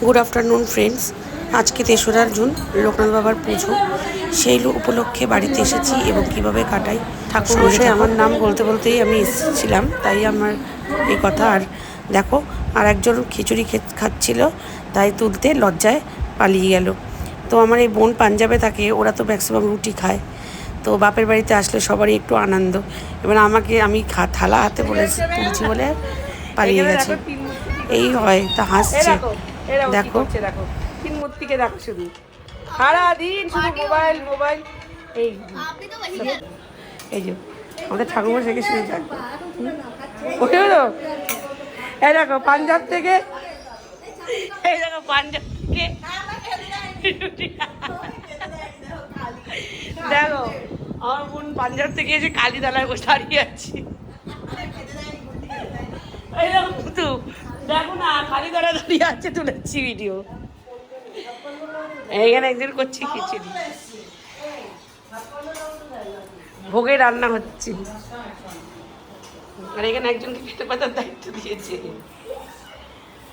Good afternoon friends আজকে তেসরা June Loknath বাবার পুজো। সেই উপলক্ষে বাড়িতে এসেছি এবং কীভাবে কাটাই ঠাকুর মশাই। আমার নাম বলতে বলতেই আমি এসেছিলাম তাই আমার এই কথা। আর দেখো আর একজন খিচুড়ি খে- খাচ্ছিল তাই তুলতে লজ্জায় পালিয়ে গেল। তো আমার এই বোন পাঞ্জাবে থাকে ওরা তো ম্যাক্সিমাম রুটি খায়। তো বাপের বাড়িতে আসলে সবারই একটু আনন্দ। এবার আমাকে আমি খা- থালা হাতে বলেছি তুলছি বলে পালিয়ে গেছে। এই হয় তা হাসছে। দেখো দেখো দেখো। তিন মূর্তিকে দেখো শুধু। সারাদিন শুধু মোবাইল মোবাইল। এই এই যে আমাদের ঠাকুমা থেকে শুরু থাকবে ওই হলো। এই দেখো পাঞ্জাব থেকে। এই দেখো পাঞ্জাব থেকে। দেখো আমার বোন পাঞ্জাব থেকে এসে কালী দালায় বসে দাঁড়িয়ে আছি। এই দেখো পুতু। দেখো না, খালি ধরা দাঁড়িয়ে আছে তুলেছি ভিডিও এইখানে একজন করছে খিচুড়ি। ভোগে রান্না হচ্ছে। আর এখানে একজনকে খেতে পাতার দায়িত্ব দিয়েছে।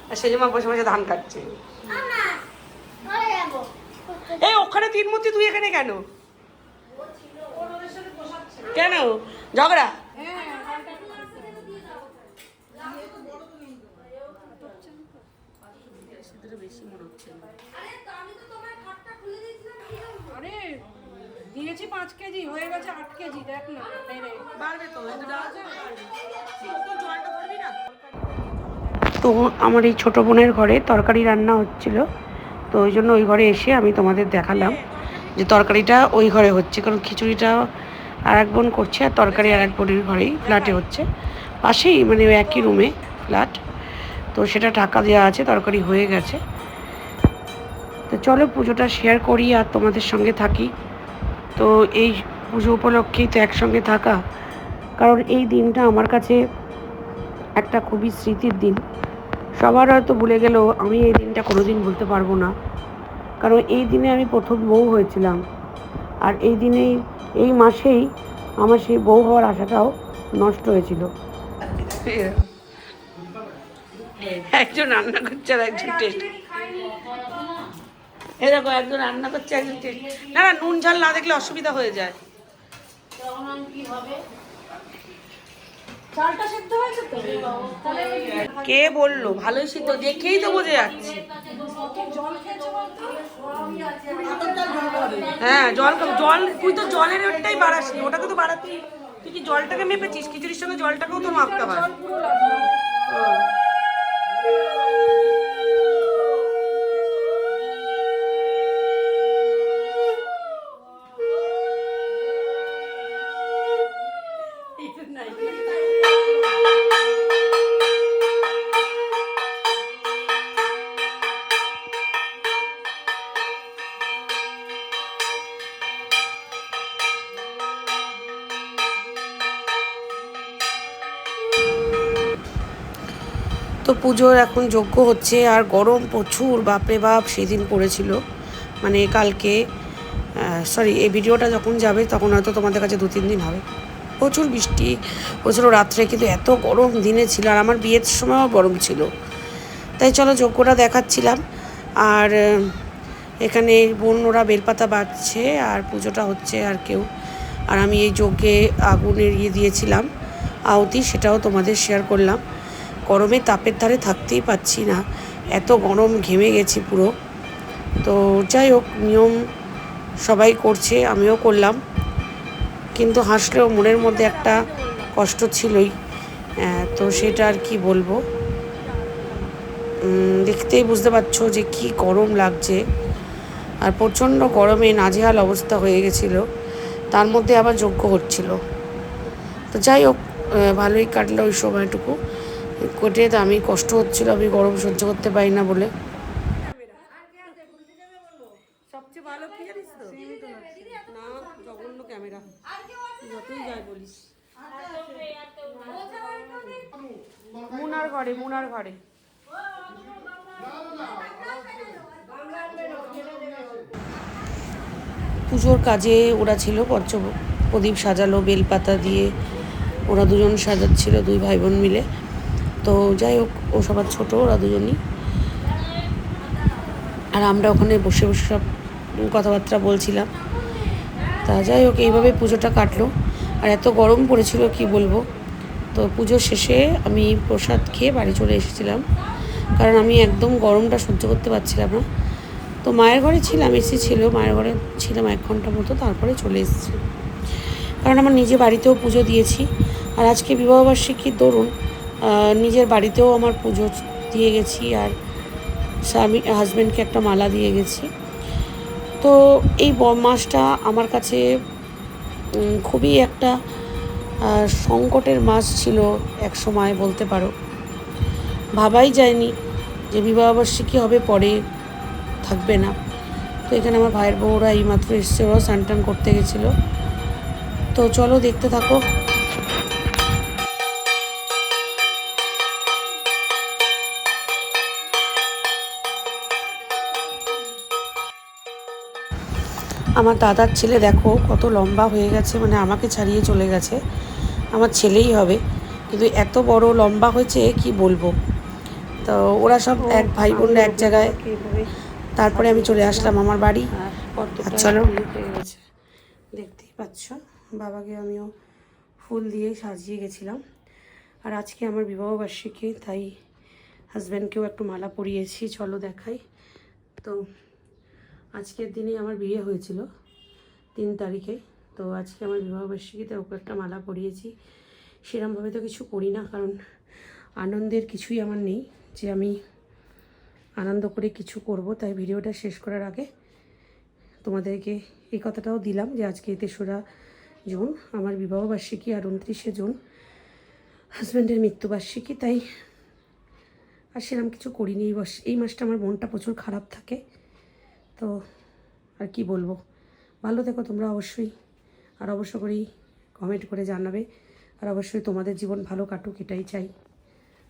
আর সেজমা বসে বসে ধান কাটছে। এই ওখানে তিন মূর্তি তুই এখানে কেন? কেন? ঝগড়া আরে দিয়েছি পাঁচ কেজি হয়ে গেছে আট কেজি দেখ না বাড়বে তো জলটা ধরবি না? তো আমার এই ছোটো বোনের ঘরে তরকারি রান্না হচ্ছিল। তো ওই জন্য ওই ঘরে এসে আমি তোমাদের দেখালাম যে তরকারিটা ওই ঘরে হচ্ছে কারণ খিচুড়িটা আর এক বোন করছে আর তরকারি আর এক বোনের ঘরেই ফ্ল্যাটে হচ্ছে। পাশেই মানে ওই একই রুমে ফ্ল্যাট তো সেটা টাকা দেওয়া আছে তরকারি হয়ে গেছে। তো চলো পুজোটা শেয়ার করি আর তোমাদের সঙ্গে থাকি। তো এই পুজো উপলক্ষেই তো একসঙ্গে থাকা। কারণ এই দিনটা আমার কাছে একটা খুবই স্মৃতির দিন। সবার হয়তো ভুলে গেলেও আমি এই দিনটা কোনোদিন ভুলতে পারব না। কারণ এই দিনে আমি প্রথম বউ হয়েছিলাম। আর এই দিনেই এই মাসেই আমার সেই বউ হওয়ার আশাটাও নষ্ট হয়েছিল। একজন রান্না করছে আর একজন টেস্ট। এই দেখো একজন রান্না করছে একজন না না নুন ঝাল না দেখলে অসুবিধা হয়ে যায়। কে বলল? ভালোই সিদ্ধ দেখেই তো বোঝা যাচ্ছে। হ্যাঁ জল। জল তুই তো জলের ওটাই বাড়াসনি ওটাকে তো বাড়াতি তুই কি জলটাকে মেপেছিস? খিচুড়ির সঙ্গে জলটাকেও তো মাপতে হয়। তো পুজোর এখন যজ্ঞ হচ্ছে, আর গরম প্রচুর, বাপরে বাপ, সেদিন পড়েছিল। মানে কালকে সরি এই ভিডিওটা যখন যাবে, তখন হয়তো তোমাদের কাছে দু, তিন দিন হবে। প্রচুর বৃষ্টি, প্রচুর রাত্রে, কিন্তু এত গরম দিনে ছিল, আর আমার বিয়ের সময়ও গরম ছিল। তাই চলো যজ্ঞটা দেখাচ্ছিলাম। আর এখানে বোন ওরা বেলপাতা বাজছে আর পুজোটা হচ্ছে আর কেউ। আর আমি এই যজ্ঞে আগুনের ইয়ে দিয়েছিলাম। আহুতি, সেটাও তোমাদের শেয়ার করলাম। গরমে তাপের ধারে থাকতেই পাচ্ছি না। এত গরম ঘেমে গেছি পুরো। তো যাই হোক, নিয়ম সবাই করছে, আমিও করলাম। কিন্তু হাসলেও মনের মধ্যে একটা কষ্ট ছিলই। তো সেটা আর কি বলব? দেখতেই বুঝতে পারছ যে কি গরম লাগছে। আর প্রচণ্ড গরমে নাজেহাল অবস্থা হয়ে গেছিল। তার মধ্যে আবার যোগ্য হচ্ছিল। তো যাই হোক ভালোই কাটলো ওই সময়টুকু। কেটে তো আমি কষ্ট হচ্ছিল আমি গরম সহ্য করতে পারি না বলে। সবচেয়ে ভালো কি জানিস তো? না জঘন্য ক্যামেরা। যতই যাই বলিস। মুনার ঘরে মুনার ঘরে। পুজোর কাজে ওরা ছিল পঞ্চ প্রদীপ সাজালো বেলপাতা দিয়ে ওরা দুজন সাজাচ্ছিল দুই ভাই বোন মিলে। তো যাই হোক, ও সবার ছোটো, ওরা দুজনই। আর আমরা ওখানে বসে বসে সব কথাবার্তা বলছিলাম। তা যাই হোক, এইভাবে পুজোটা কাটলো। আর এত গরম পড়েছিল, কি বলব? তো পুজো শেষে আমি প্রসাদ খেয়ে বাড়ি চলে এসেছিলাম। কারণ আমি একদম গরমটা সহ্য করতে পারছিলাম না। তো মায়ের ঘরে ছিলাম এসি ছিল, মায়ের ঘরে ছিলাম এক ঘণ্টা মতো, তারপরে চলে এসেছি। কারণ আমার নিজে বাড়িতেও পুজো দিয়েছি। আর আজকে বিবাহবার্ষিকীর দরুন নিজের বাড়িতেও আমার পুজো দিয়ে গেছি আর স্বামী হাজব্যান্ডকে একটা মালা দিয়ে গেছি। তো এই মাসটা আমার কাছে খুবই একটা সংকটের মাস ছিল এক সময় বলতে পারো। ভাবাই যায়নি যে বিবাহবার্ষিকী হবে পরে, থাকবে না। তো এখানে আমার ভাইয়ের বউরা এইমাত্র এসছে, ওরাও স্নান করতে গেছিল। তো চলো দেখতে থাকো। আমার দাদার ছেলে দেখো কত লম্বা হয়ে গেছে মানে আমাকে ছাড়িয়ে চলে গেছে। আমার ছেলেই হবে কিন্তু এত বড় লম্বা হয়েছে কি বলব? তো ওরা সব এক ভাই বোনরা এক জায়গায়। তারপরে আমি চলে আসলাম আমার বাড়ি। চলো। হয়ে গেছে। দেখতেই পাচ্ছ বাবাকে আমিও ফুল দিয়ে সাজিয়ে গেছিলাম। আর আজকে আমার বিবাহবার্ষিকী তাই হাজব্যান্ডকেও একটু মালা পরিয়েছি চলো দেখাই। তো আজকের দিনে আমার বিয়ে হয়েছিল, তিন তারিখে। তো আজকে আমার বিবাহবার্ষিকীতে ওকে একটা মালা পরিয়েছি। সেরমভাবে তো কিছু করি না, কারণ আনন্দের কিছুই আমার নেই যে আমি আনন্দ করে কিছু করব। তাই ভিডিওটা শেষ করার আগে তোমাদেরকে এই কথাটাও দিলাম যে আজকে তেসরা জুন, আমার বিবাহবার্ষিকী আর উনত্রিশে জুন, হাজব্যান্ডের মৃত্যুবার্ষিকী। তাই আর সেরকম কিছু করিনি। এই এই মাসটা আমার মনটা প্রচুর খারাপ থাকে। তো আর কি বলব? ভালো থেকো তোমরা অবশ্যই। আর অবশ্য করেই কমেন্ট করে জানাবে। আর অবশ্যই তোমাদের জীবন ভালো কাটুক, এটাই চাই।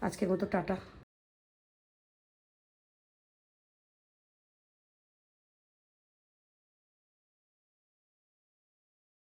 আজকের মতো টাটা।